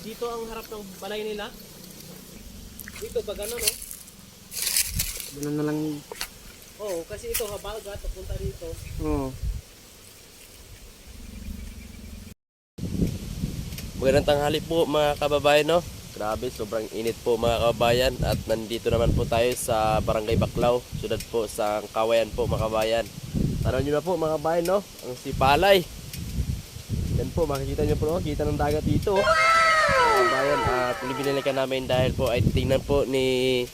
dito ang harap ng balay nila. Dito pag ano no? Ganun na lang. Oo, kasi ito habagat papunta dito. Oo. Magandang tanghali po mga kababayan no. Grabe, sobrang init po mga kababayan at nandito naman po tayo sa Barangay Baklaw, sudad po sa Kawayan po mga kababayan. Tanaw nyo na po mga kababayan no, ang sipalay. Yan po, makikita nyo po no, kita ng dagat dito. oh. Mga kababayan, at binilikan namin dahil po ay tingnan po ni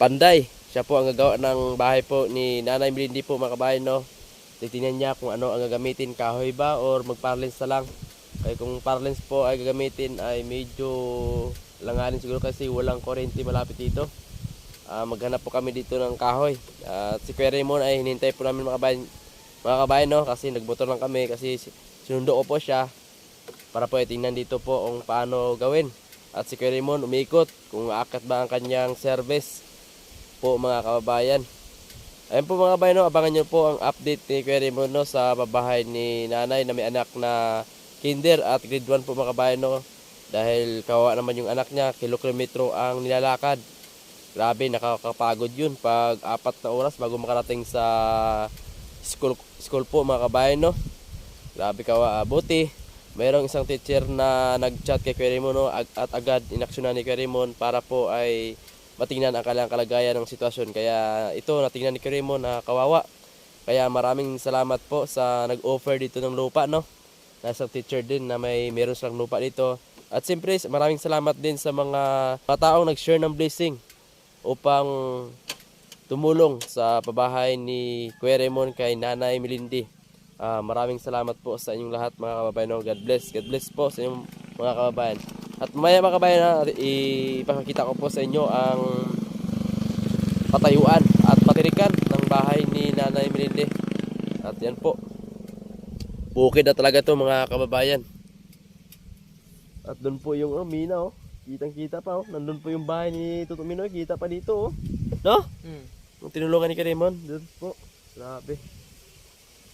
Panday. Siya po ang gagawa ng bahay po ni Nanay Melindi po mga kababayan no. Titingnan niya kung ano ang gagamitin, kahoy ba or magparlins na lang. Kaya kung parlance po ay gagamitin ay medyo langanin siguro kasi walang kuryente malapit dito. Ah, maghanap po kami dito ng kahoy. At si Kuya Raymond ay hinintay po namin mga kabayan, mga kabayan no? kasi nagmotor lang kami kasi si- sinundo ko po siya para po tingnan dito po kung paano gawin. At si Kuya umikot kung aakat ba ang kanyang service po mga kababayan. Ayun po mga kabayan, no? abangan nyo po ang update ni Kuya no? sa babahay ni nanay na may anak na kinder at grade 1 po mga kabayan no. Dahil kawawa naman yung anak niya, kilometro ang nilalakad. Grabe, nakakapagod yun pag apat na oras bago makarating sa school, school po mga kabayan no. Grabe kawa, buti. Mayroong isang teacher na nag-chat kay Kuya no, at agad inaksyonan ni Kuya para po ay matingnan ang kailangang kalagayan ng sitwasyon. Kaya ito, natingnan ni Kuya na kawawa. Kaya maraming salamat po sa nag-offer dito ng lupa no nasa teacher din na may meron silang lupa dito. At siyempre, maraming salamat din sa mga, mga taong nag-share ng blessing upang tumulong sa pabahay ni Kuya Raymond kay Nanay Melindi. Ah, maraming salamat po sa inyong lahat mga kababayan. No? God bless. God bless po sa inyong mga kababayan. At maya mga kababayan, ipakakita ko po sa inyo ang patayuan at patirikan ng bahay ni Nanay Melindi. At yan po. Bukid na talaga to mga kababayan. At doon po yung oh, mina oh. Kitang kita pa oh. Nandun po yung bahay ni Tuto Minoy. Kita pa dito oh. No? Hmm. Yung tinulungan ni Karimon. Doon po. Grabe.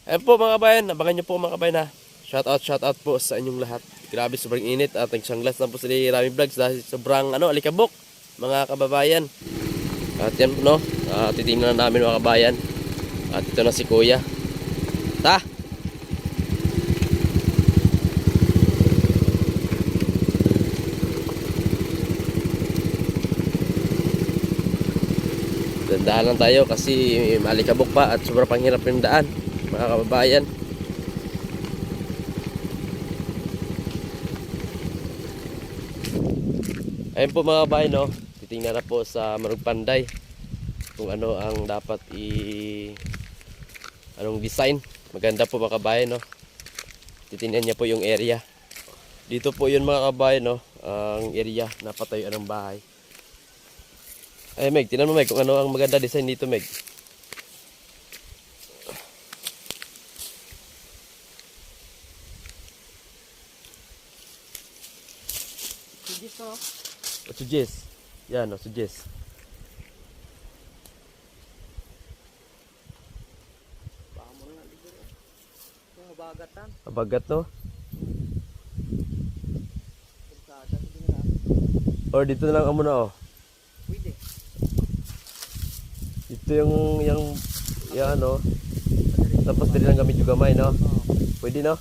Ayan po mga kabayan. Abangan nyo po mga kabayan ha. Shout out, shout out po sa inyong lahat. Grabe, sobrang init at nagsanglas lang po ni Rami Vlogs dahil sobrang ano, alikabok mga kababayan. At yan po no, uh, titingnan na namin mga kabayan. At ito na si Kuya. Ta! Dandahan lang tayo kasi malikabok pa at sobrang panghirap yung daan mga kababayan. Ayun po mga kababayan no, titingnan na po sa Marugpanday kung ano ang dapat i anong design. Maganda po mga kababayan no. Titingnan niya po yung area. Dito po yun mga kababayan no, ang area na patayuan ng bahay. Ay Meg, tinan mo Meg kung ano ang maganda design dito Meg. Sige so. What suggest? Yan, no, suggest. Pamo na dito. Ito habagatan. Abagat no? Na. Or dito na lang ang muna oh. Pwede. Dito yung, yung, yung ano. Tapos dito lang gamit yung gamay no? Pwede no?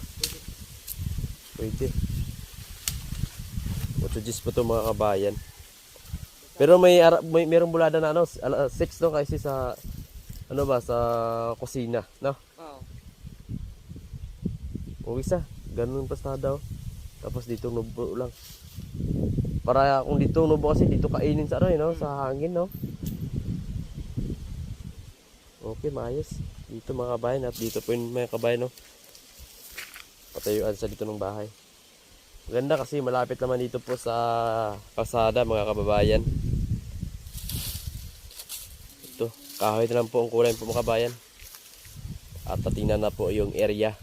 Pwede. What suggest po to mga kabayan. Pero may, may merong bulada na ano, 6 no kasi sa ano ba sa kusina, no? Oo. O isa, ganun basta daw. Tapos dito nubo lang. Para kung dito nubo kasi dito kainin sa ano, eh, no? sa hangin, no? Okay, maayos. Dito mga kabayan at dito po yung mga kabayan, no? Patayuan sa dito ng bahay. Ganda kasi malapit naman dito po sa kalsada mga kababayan. Ito, kahoy lang po ang kulay po mga kabayan. At tatingnan na po yung area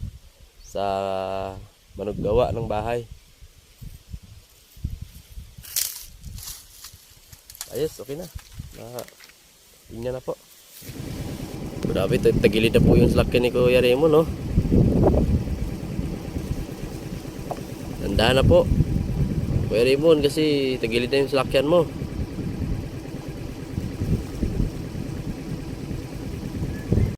sa manuggawa ng bahay. Ayos, okay na. na tingnan na po. Grabe, tag- tagilid na po yung slakyan ni Kuya Remo, no? Tandaan na po. Kuya Raymond kasi tagilid na yung salakyan mo.